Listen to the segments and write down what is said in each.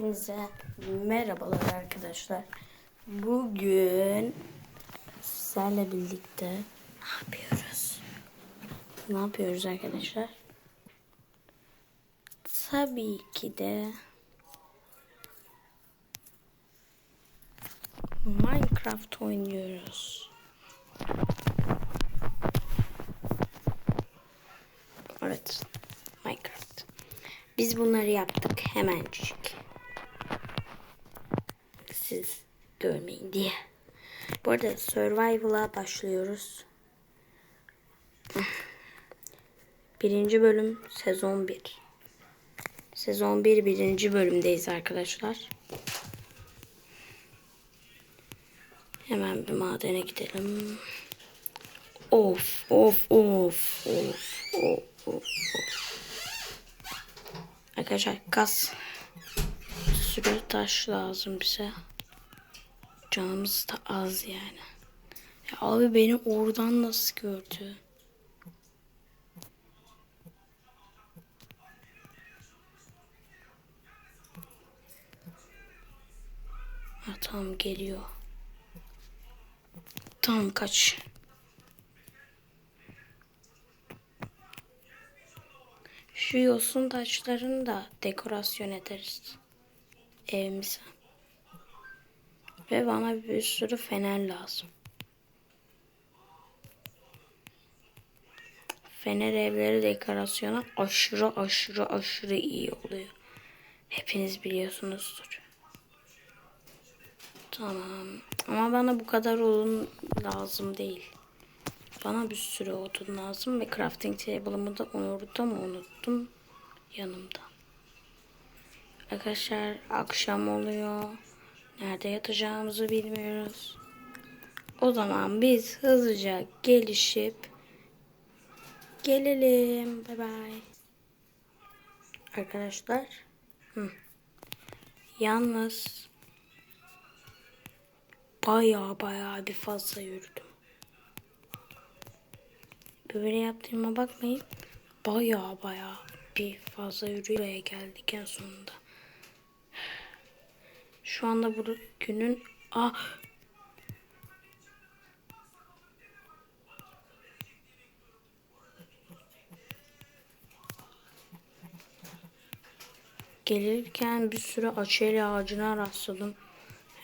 Hepinize merhabalar arkadaşlar. Bugün sizlerle birlikte ne yapıyoruz? Ne yapıyoruz arkadaşlar? Tabii ki de Minecraft oynuyoruz. Evet. Minecraft. Biz bunları yaptık hemencik. Siz görmeyin diye. Bu arada Survival'a başlıyoruz. Birinci bölüm sezon 1. Sezon 1 birinci bölümdeyiz arkadaşlar. Hemen bir madene gidelim. Of of of of of of. Arkadaşlar kas sürü taş lazım bize. Canımız da az yani. Ya abi beni oradan nasıl gördü? Ha tamam geliyor. Tamam kaç. Şu yosun taşlarını da dekorasyon ederiz. Evimize. Ve bana bir sürü fener lazım. Fener evleri dekorasyona aşırı aşırı aşırı iyi oluyor. Hepiniz biliyorsunuzdur. Tamam. Ama bana bu kadar odun lazım değil. Bana bir sürü odun lazım ve crafting table'ımı da unuttum unuttum yanımda. Arkadaşlar akşam oluyor. Nerede yatacağımızı bilmiyoruz. O zaman biz hızlıca gelişip gelelim. Bay bay. Arkadaşlar. Hı. Yalnız baya baya bir fazla yürüdüm. Böyle yaptığıma bakmayın. Baya baya bir fazla yürüyerek geldik en sonunda. Şu anda bu günün ah Gelirken bir sürü açeli ağacına rastladım.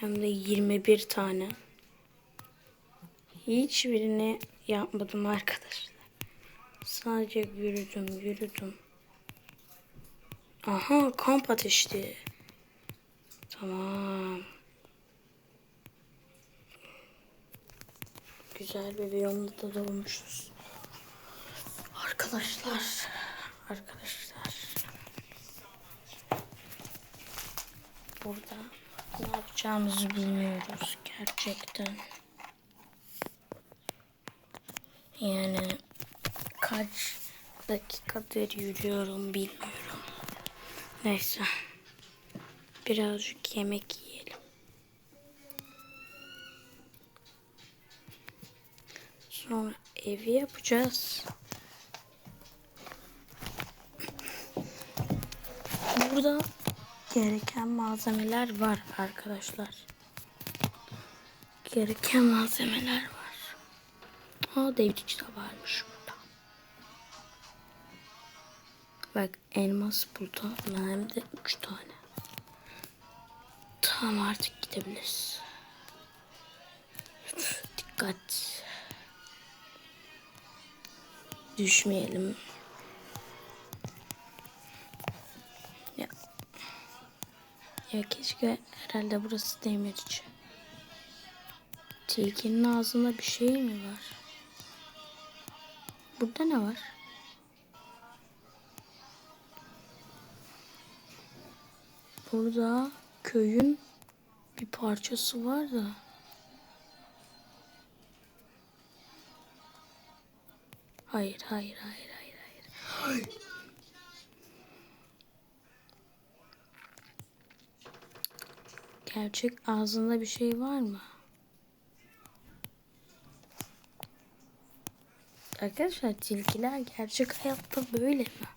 Hem de 21 tane. Hiçbirini yapmadım arkadaşlar. Sadece yürüdüm yürüdüm. Aha kamp ateşti. Tamam. Güzel bir biyomda da doğmuşuz. Arkadaşlar. Arkadaşlar. Burada ne yapacağımızı bilmiyoruz gerçekten. Yani kaç dakikadır yürüyorum bilmiyorum. Neyse. Birazcık yemek yiyelim. Sonra evi yapacağız. Burada gereken malzemeler var arkadaşlar. Gereken malzemeler var. Aa devrici de varmış burada. Bak elmas burada. Hem de 3 tane. Tamam artık gidebiliriz. Dikkat. Düşmeyelim. Ya. Ya keşke herhalde burası demirci. Tilkinin ağzında bir şey mi var? Burada ne var? Burada köyün bir parçası var da. Hayır, hayır, hayır, hayır, hayır. Gerçek ağzında bir şey var mı? Arkadaşlar tilkiler gerçek hayatta böyle mi?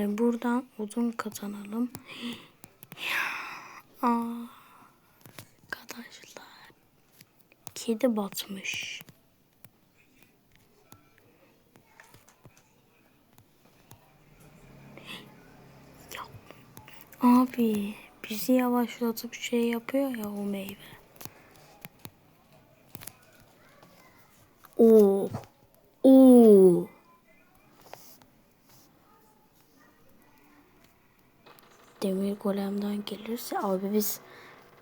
Şimdi buradan odun kazanalım. Aa, arkadaşlar. Kedi batmış. Abi bizi yavaşlatıp şey yapıyor ya o meyve. Oo. Oo. Demir golemden gelirse abi biz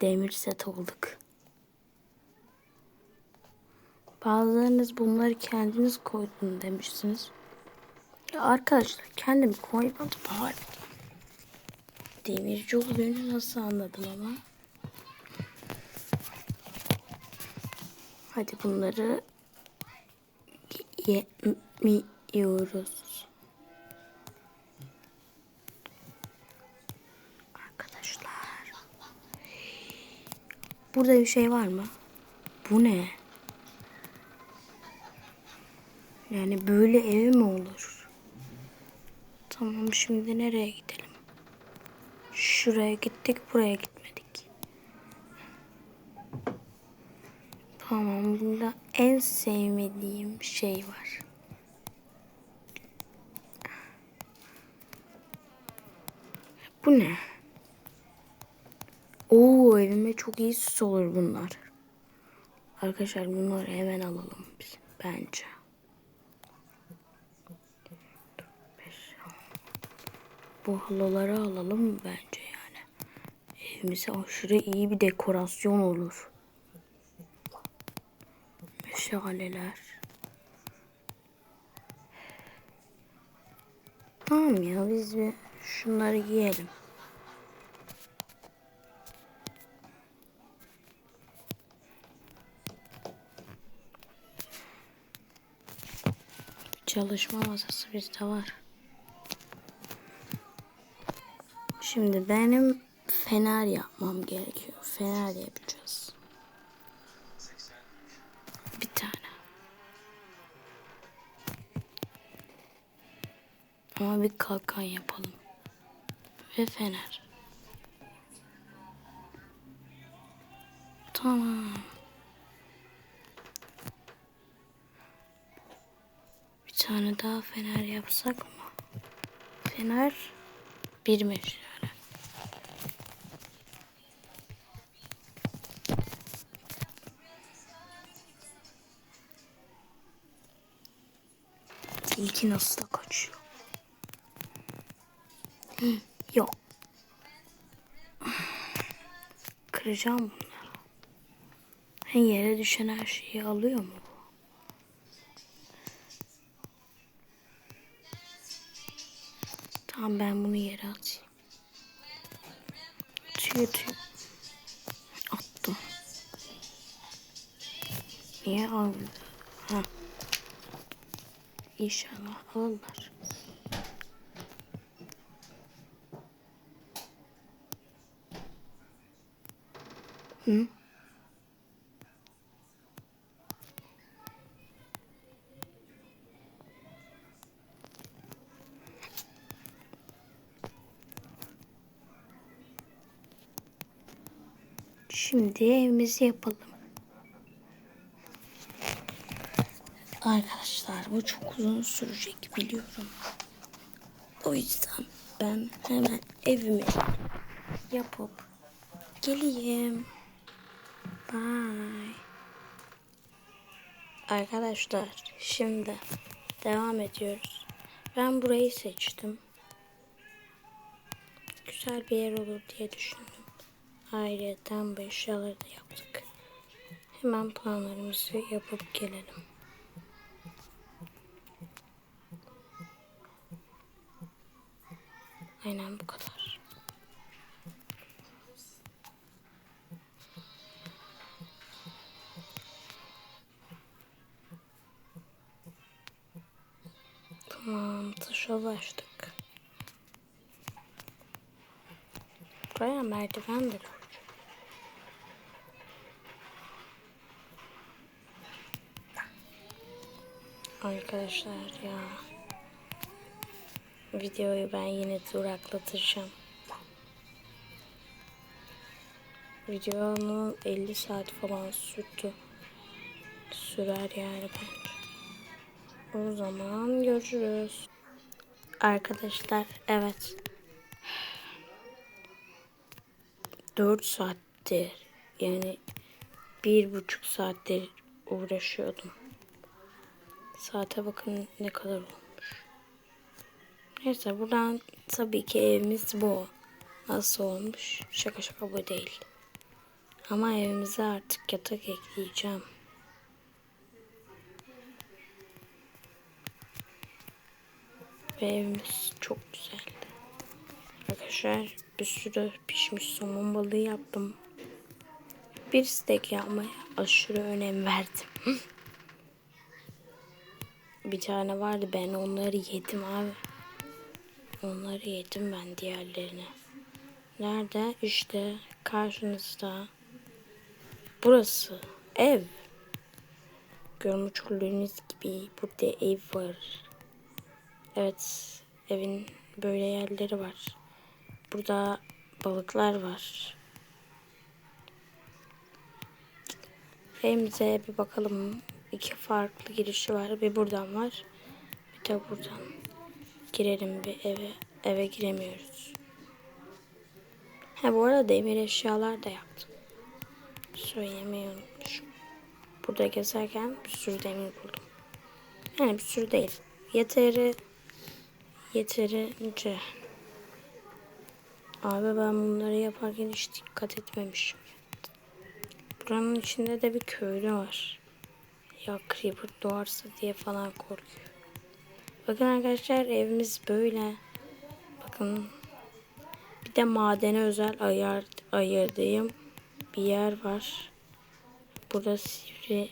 demir set olduk. Bazılarınız bunları kendiniz koydun demişsiniz. Ya arkadaşlar kendim koymadım abi. Demirci olduğunu nasıl anladım ama. Hadi bunları yemiyoruz. Burada bir şey var mı? Bu ne? Yani böyle ev mi olur? Tamam şimdi nereye gidelim? Şuraya gittik buraya gitmedik. Tamam bunda en sevmediğim şey var. Bu ne? Oo evime çok iyi süs olur bunlar. Arkadaşlar bunları hemen alalım biz bence. Bu halıları alalım bence yani. Evimize aşırı iyi bir dekorasyon olur. Meşaleler. Tamam ya biz bir şunları giyelim. Çalışma masası bizde var. Şimdi benim fener yapmam gerekiyor. Fener yapacağız. Bir tane. Ama bir kalkan yapalım. Ve fener. Tamam. Tane daha fener yapsak mı? Fener bir meşale. İlki nasıl da kaçıyor. Hı, Yok. Kıracağım bunları. Yere düşen her şeyi alıyor mu bu? Tamam ben bunu yere atayım. Atıyor atıyor. Attım. Niye almadı? Ha. İnşallah alırlar. Hı? Şimdi evimizi yapalım. Arkadaşlar bu çok uzun sürecek biliyorum. O yüzden ben hemen evimi yapıp geleyim. Bye. Arkadaşlar şimdi devam ediyoruz. Ben burayı seçtim. Güzel bir yer olur diye düşündüm. Ayrıca bu eşyaları da yaptık. Hemen planlarımızı yapıp gelelim. Aynen bu kadar. Tamam, tuşa ulaştık. Buraya merdiven de Arkadaşlar ya. videoyu ben yine duraklatacağım. Videonun 50 saat falan sürdü. Sürer yani. O zaman görüşürüz. Arkadaşlar evet. 4 saattir yani bir buçuk saattir uğraşıyordum. Saate bakın ne kadar olmuş. Neyse buradan tabii ki evimiz bu. Nasıl olmuş? Şaka şaka bu değil. Ama evimize artık yatak ekleyeceğim. Ve evimiz çok güzeldi. Arkadaşlar bir sürü pişmiş somon balığı yaptım. Bir steak yapmaya aşırı önem verdim. bir tane vardı ben onları yedim abi. Onları yedim ben diğerlerini. Nerede? İşte karşınızda. Burası ev. Görmüş olduğunuz gibi burada ev var. Evet evin böyle yerleri var. Burada balıklar var. Evimize bir bakalım. İki farklı girişi var. Bir buradan var. Bir de buradan. Girelim bir eve. Eve giremiyoruz. Ha bu arada demir eşyalar da yaptım. Söylemeyi unutmuşum. Burada gezerken bir sürü demir buldum. Yani bir sürü değil. Yeteri yeterince. Abi ben bunları yaparken hiç dikkat etmemişim. Buranın içinde de bir köylü var. Ya Creeper doğarsa diye falan korkuyor. Bakın arkadaşlar evimiz böyle. Bakın. Bir de madene özel ayar, ayırdığım bir yer var. Burada sivri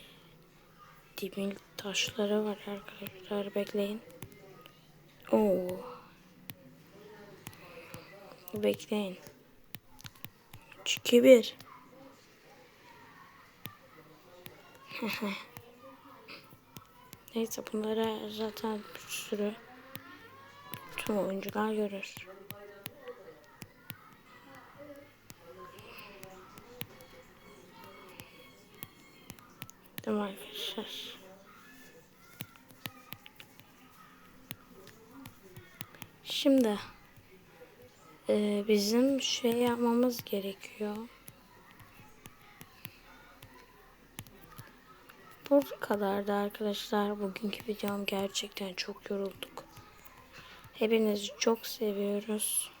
demir taşları var arkadaşlar. Bekleyin. Oo. Bekleyin. 3 2 1 Neyse bunlara zaten bir sürü tüm oyuncular görür. Tamam arkadaşlar. Şimdi e, bizim şey yapmamız gerekiyor. Bu kadardı arkadaşlar. Bugünkü videom gerçekten çok yorulduk. Hepinizi çok seviyoruz.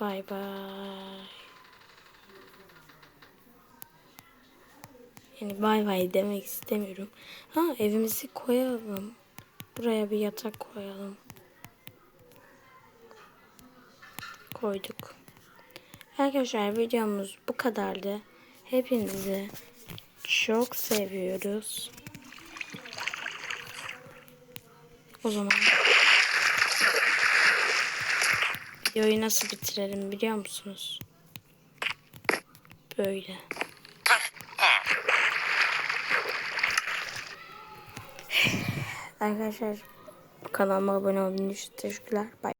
Bay bay. Yani bay bay demek istemiyorum. Ha evimizi koyalım. Buraya bir yatak koyalım. Koyduk. Arkadaşlar videomuz bu kadardı. Hepinizi çok seviyoruz. O zaman videoyu nasıl bitirelim biliyor musunuz? Böyle. Arkadaşlar kanalıma abone olun. Teşekkürler. Bye.